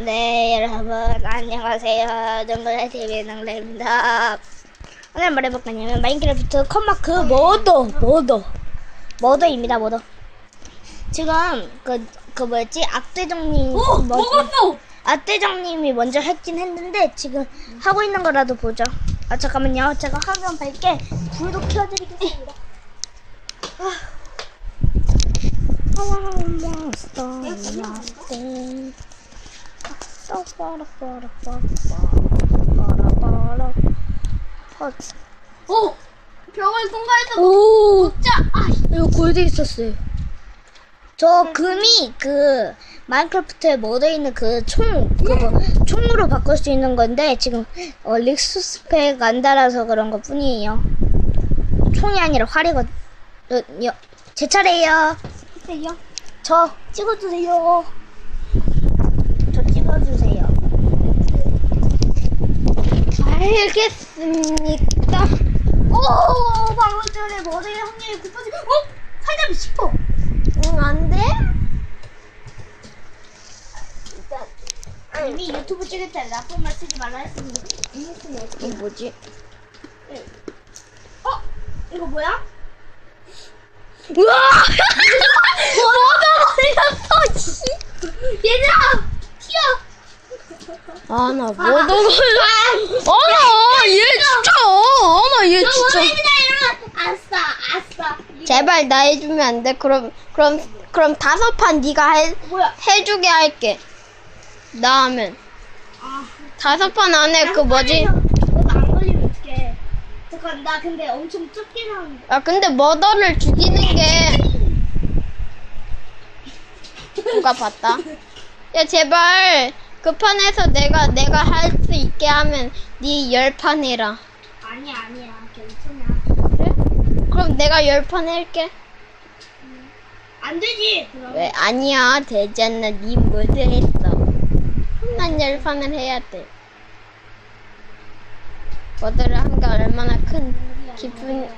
네, 여러분, 안녕하세요. 정글의 TV의 능래입니다. 오늘 뭘 해볼 거냐면, 마인크래프트 컴마크 모더, 모더. 모더입니다, 모더. 지금, 그, 그 뭐였지? 악대장님. 오! 먹었어! 악대장님이 먼저 했긴 했는데, 지금 하고 있는 거라도 보죠. 아, 잠깐만요. 제가 화면 밝게 불도 켜드리겠습니다. 아. Almost nothing. 오! 벽을 통과해서 오, 먹자! 아, 이거 골드 있었어요. 저 금이 그 마인크래프트에 묻어 있는 그 총 그거 총으로 바꿀 수 있는 건데 지금 어, 릭스 스펙 안 달아서 그런 것 뿐이에요. 총이 아니라 활이거든요. 제 차례예요. 세요. 저 찍어주세요. 저 찍어주세요. 알겠습니다. 오, 방금 전에 머리에 확률이 9%. 어? 살점이 10%. 응, 안 돼? 이미 유튜브 찍을 때 나쁜 말 쓰지 말라 했으니 어떻게? 이거 뭐지? 어? 이거 뭐야? 우와! 뭐가 걸렸어, 씨! 얘들아! 아, 나 뭐도 걸려. 아, 나, 얘 진짜. 아, 나얘 진짜. 여러분! 아싸! 아싸! 제발 나 해주면 안 돼? 그럼, 그럼, 그럼 다섯 판 네가 해, 뭐야? 해주게 할게. 나 하면. 아, 다섯 판 안에 그 뭐지? 너도 안 걸리면 어떡해. 잠깐, 나 근데 엄청 좁게 나오는데. 아, 근데 머더를 죽이는 게. 누가 봤다? 야, 제발. 그 판에서 내가, 내가 할 수 있게 하면 네 열 판 해라. 아니야, 아니야. 괜찮아. 그래? 그럼 내가 열 판 할게. 안 되지! 그럼. 왜? 아니야, 되잖아. 네 모두 했어. 난열 판을 해야 돼. 머더를 한 게 얼마나 큰 기분.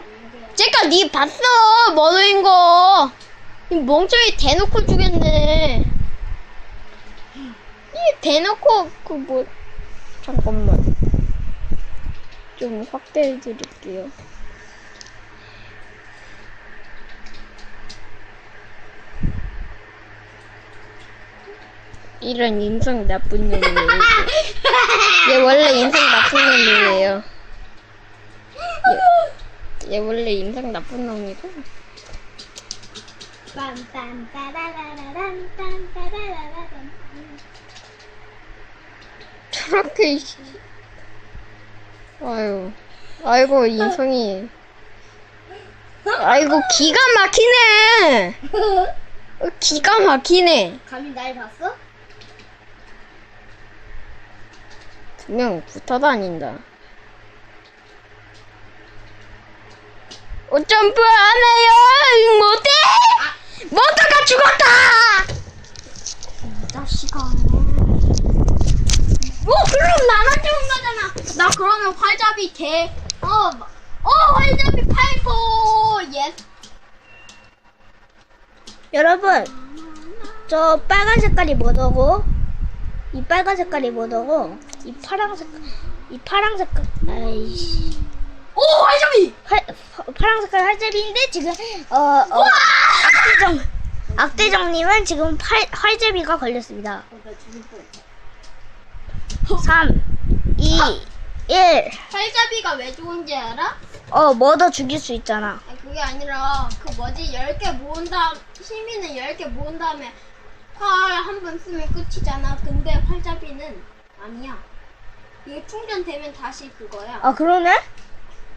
제가 네 봤어! 머더인 거! 이 멍청이 대놓고 죽였네. 이 대놓고, 그 뭐, 잠깐만. 좀 확대해 드릴게요. 이런 인성 나쁜 놈이에요. 얘 원래 인성 나쁜 놈이에요. 얘, 얘 원래 인성 나쁜 놈이고. 빰빰 빠라라라란 빰빠라라라란. 저렇게 씨. 아유 아이고 인성이. 아이고 기가 막히네. 어, 기가 막히네. 감히 날 봤어? 두명 붙어 다닌다. 어 점프 안 해요! 못해! 모두가 죽었다 이 자식아. 뭐? 그럼 나만 죽은 거잖아. 나 그러면 활잡이 개 어 어 활잡이 팔고 예스 여러분, 저 빨간 색깔이 뭐더고, 이 빨간 색깔이 뭐더고, 이 파랑 색깔, 이 파랑 색깔, 아이씨. 오 활잡이! 활, 파- 파랑 색깔 활제비인데, 지금, 어, 어, 악대정, 악대정님은 지금 팔, 활제비가 걸렸습니다. 3, 2, 1. 활잡이가 왜 좋은지 알아? 어, 뭐더 죽일 수 있잖아. 아니, 그게 아니라 그 뭐지 10개 모은 다음 시민은 10개 모은 다음에 활 한 번 쓰면 끝이잖아 근데 활잡이는 아니야 이게 충전되면 다시 그거야 아, 그러네?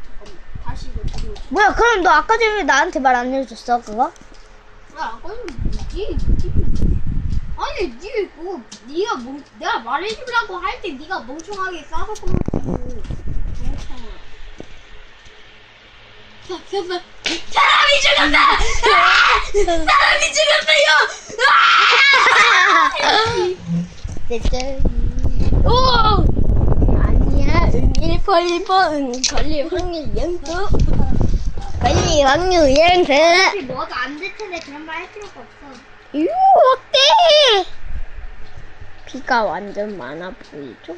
잠깐만 다시 이거 들고 뭐야, 그럼 너 아까 전에 나한테 말 안 해줬어, 그거? 아 아까는 뭐지? 아니 니 뭐, 니가 멍, 내가 말해주려고 할 때 니가 멍청하게 싸서 꺼놓고 멍청아 사람이 죽었다! 아! 사람이 죽었어요! 아! 오! 아니야, 은일 펄펄은 걸릴 확률 0도. 걸릴 확률 0도. 어차피 뭐도 안될 텐데 그런 말 할 필요가 없어. 유, 어때? 비, 키가 완전 많아 보이죠?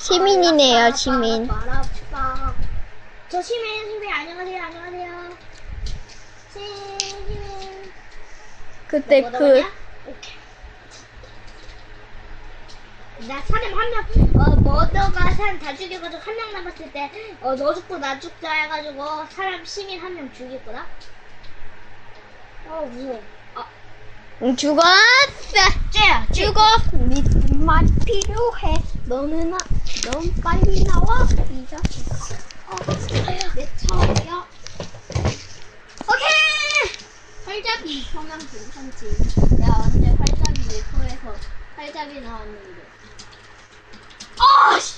시민이네요, 시민. 말아봐. 저 시민, 시민, 안녕하세요, 안녕하세요. 시민. 그때 뭐 그. 나 사람 한 명, 어, 머더가 사람 다 죽여가지고 한 명 남았을 때, 어, 너 죽고 나 죽자 해가지고 사람 시민 한 명 죽일 거다? 어, 무서워. 아, 응, 죽었어. 쟤야, 쟤. 죽어. 믿음만 필요해. 너는 나, 넌 빨리 나와. 이 자식아. 어, 내 차례야. 오케이! 활잡이 성향 괜찮지? 야, 언제 활잡이 내포에서 활잡이 나왔는데. 아, 씨!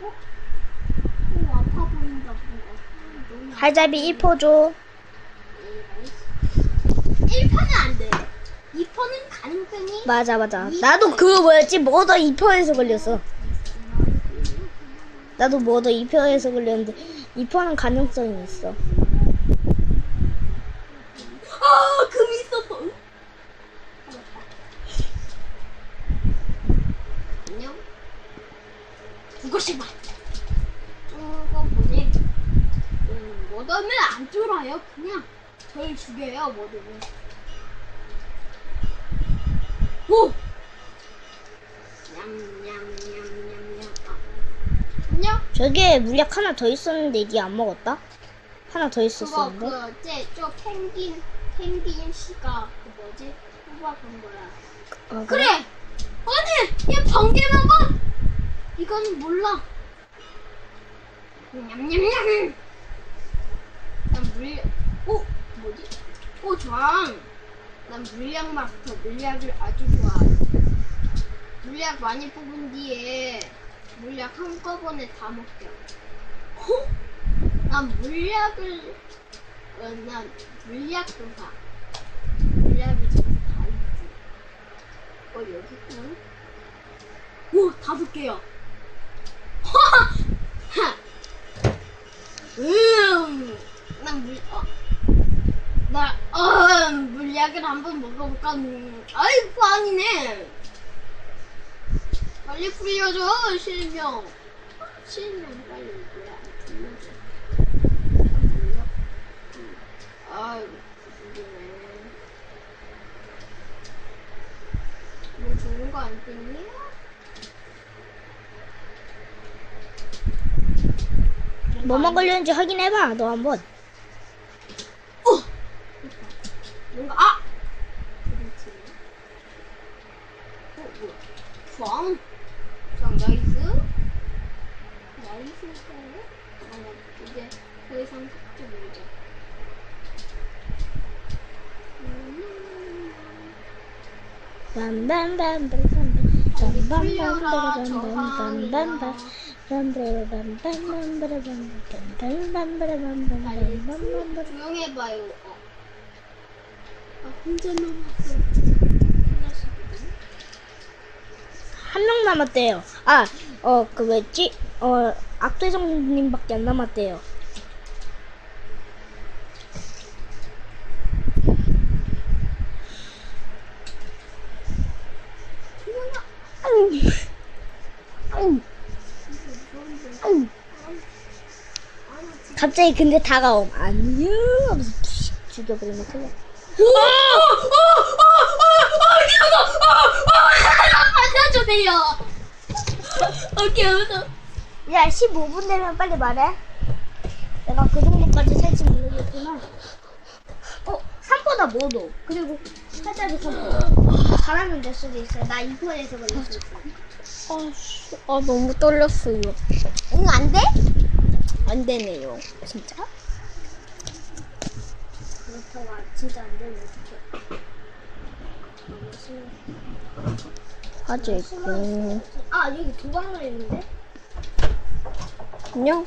어? 오, 아파 보인다, 뭔가. 할잡이 2포 줘. 1편은 안 돼. 2편은 가능성이 맞아, 맞아. 나도 그거 뭐였지? 머더 2%에서 걸렸어. 나도 머더 2%에서 걸렸는데, 2%는 가능성이 있어. 아, 금 있었어. 안녕. 그것이 맞다. 저거 뭐지? 음, 뭐더는 안 쫄아요. 그냥 절 죽여요, 뭐더는. 오! 아. 안녕? 저게 물약 하나 더 있었는데, 니안 먹었다? 하나 더 그거 있었었는데? 그, 쟤, 저 펭귄, 펭귄 씨가 그 뭐지? 뽑아본 거야. 어, 그래! 아니! 얘 번개만 봐! 이건 몰라. 냠냠냠! 난 물, 오! 뭐지? 오, 장! 난 물약 마스터, 물약을 아주 좋아해. 물약 많이 뽑은 뒤에 물약 한꺼번에 다 먹게. 어? 난 물약을, 어, 난 물약도 사. 물약이 저기 다 있지. 어, 여기 있구나. 오, 다섯 개야. 하! 음, 난 물, 어. 물약을 한번 먹어볼까? 음, 아이고, 아니네. 빨리 풀려줘, 실명. 실명 빨리. 음, 아이고, 뭐 좋은 거안 뜨니? 뭐만 걸렸는지 확인해봐, 너 한번. 어! 뭔가 아! 그렇지. 어 뭐야? 꽝. 꽝 나이스. 나이스 꽝. 어 이제 더 이상 모르자. 음. 조용해봐요. 어. 아 혼자 남았어. 끝났거든. 한 명 남았대요. 아, 어, 그 뭐였지? 어, 악대장님밖에 안 남았대요. 갑자기 근데 다가옴. 안녕 하면서 죽여버리면 큰일 나. 살려주세요. 야, 15분 되면 빨리 말해. 내가 그 정도까지 살지 모르겠구나. 어, 3보다 뭐도. 그리고 살짝이 3보. 잘하면 될 수도 있어요. 나 2%에서 걸릴 수 있어. 아, 씨, 아 너무 떨렸어요. 응, 안 돼? 안 되네요. 진짜? 그렇다고 안- 진짜 안 되면 어떡해. 화재 있고. 아, 여기 두 방울 있는데? 안녕.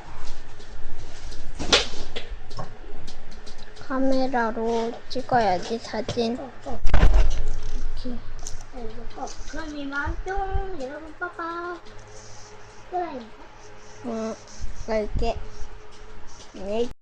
카메라로 찍어야지 사진. 어, 어. 이렇게. 어, 이거 어. 그럼 이만 뿅. 여러분, 빠빠. 끝나니까. 어, 갈게. 안녕히